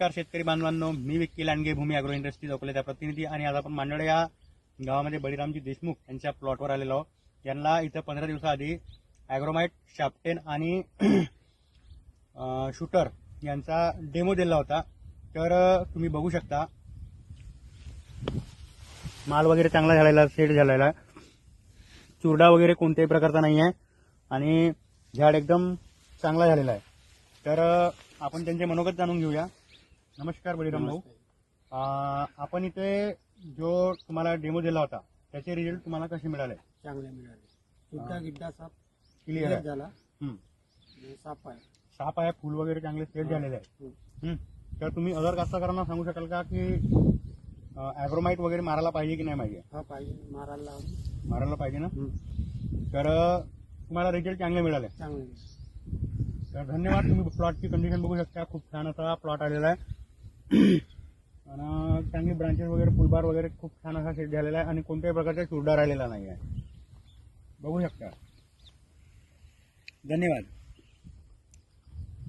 नमस्कार शेतकरी बांधवांनो मी विक्की लांडगे भूमी अॅग्रो इंडस्ट्रीज अकोल्याचा प्रतिनिधी आणि आज आपण मांडळे या गावामध्ये बळीरामजी देशमुख यांच्या प्लॉटवर आलेलो आहोत. यांना इथं पंधरा दिवसाआधी ॲग्रोमाइट शाप्टेन आणि शूटर यांचा डेमो दिला होता. तर तुम्ही बघू शकता. माल वगैरे चांगला झालेला सेट झालेला. चुरडा वगैरे कोणत्याही प्रकारचा नाही आहे आणि झाड एकदम चांगला झालेला आहे. तर आपण त्यांचे मनोगत जाणून घेऊया. नमस्कार बळीराम भाऊ. अं, आपण इथे जो तुम्हाला डेमो दिला होता त्याचे रिझल्ट तुम्हाला कसे मिळाले? चांगले मिळाले. सुद्धा गिड्डा साप क्लिअर clear आहे. झाला. हं. आणि साप आहे. साप आहे फुल वगैरे चांगले सेट झालेले आहे. हं. हं. तर तुम्ही अदर कास्तकारांना सांगू शकाल का की ॲग्रोमाइट वगैरे मारायला पाहिजे की नाही पाहिजे हा पाहिजे. मारायला लावून. मारायला पाहिजे ना. तर अं, तुम्हाला रिझल्ट चांगले मिळाले. चांगले. तर धन्यवाद तुम्ही प्लॉटची कंडिशन बघू शकता. खूप छान असा प्लॉट आलेला आहे. आणि चांगली ब्रांचेस वगैरे फुलबार वगैरे खूप छान असा सेट झालेला आहे आणि कोणत्याही प्रकारचा चुरडा राहिलेला नाही आहे. बघू शकता. धन्यवाद.